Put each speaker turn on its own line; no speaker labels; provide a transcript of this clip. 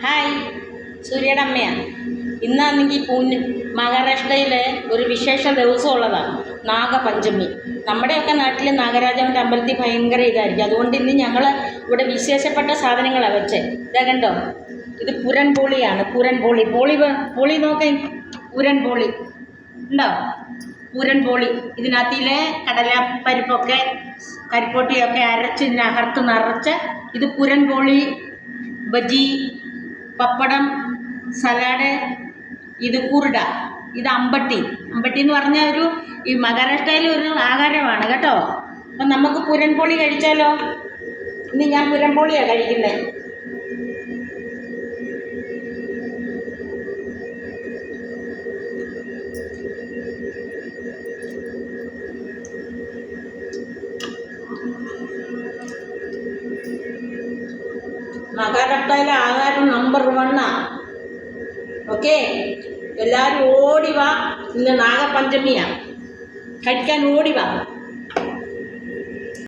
Hi സൂര്യയുടെ അമ്മയാണ് ഇന്നാണെങ്കിൽ പൂന് മഹാരാഷ്ട്രയിലെ ഒരു വിശേഷ ദിവസമുള്ളതാണ്. നാഗപഞ്ചമി. നമ്മുടെയൊക്കെ നാട്ടിൽ നാഗരാജാവിന്റെ അമ്പലത്തിൽ ഭയങ്കര ഇതായിരിക്കും. അതുകൊണ്ട് ഇന്ന് ഞങ്ങൾ ഇവിടെ വിശേഷപ്പെട്ട സാധനങ്ങളാണ് വെച്ചേ. ഇതാ കണ്ടോ? ഇത് പുരൻ പോളിയാണ്. പുരൻ പോളി. പോളി നോക്കേ. പുരൻ പോളി. ഉണ്ടോ? പൂരൻപോളി ഇതിനകത്തിലെ കടലപ്പരിപ്പൊക്കെ കരിപ്പോട്ടിയൊക്കെ അരച്ച് ഇതിനകത്ത് നിറച്ച് ഇത് പുരൻ പോളി ബജി പപ്പടം സലാഡ് ഇത് കുറുട ഇത് അമ്പട്ടി. അമ്പട്ടി എന്ന് പറഞ്ഞ ഒരു ഈ മഹാരാഷ്ട്രയിലെ ഒരു ആഹാരമാണ് കേട്ടോ. അപ്പം നമുക്ക് പുരൻപോളി കഴിച്ചാലോ? ഇന്ന് ഞാൻ പുരൻപോളിയാണ് കഴിക്കുന്നത് മഹാരാഷ്ട്രയിലെ ആഹാരം നമ്പർ വണ്ണാ ഓക്കെ എല്ലാവരും ഓടി വാ. ഇന്ന് നാഗപഞ്ചമിയാണ് കഴിക്കാൻ ഓടി വാ.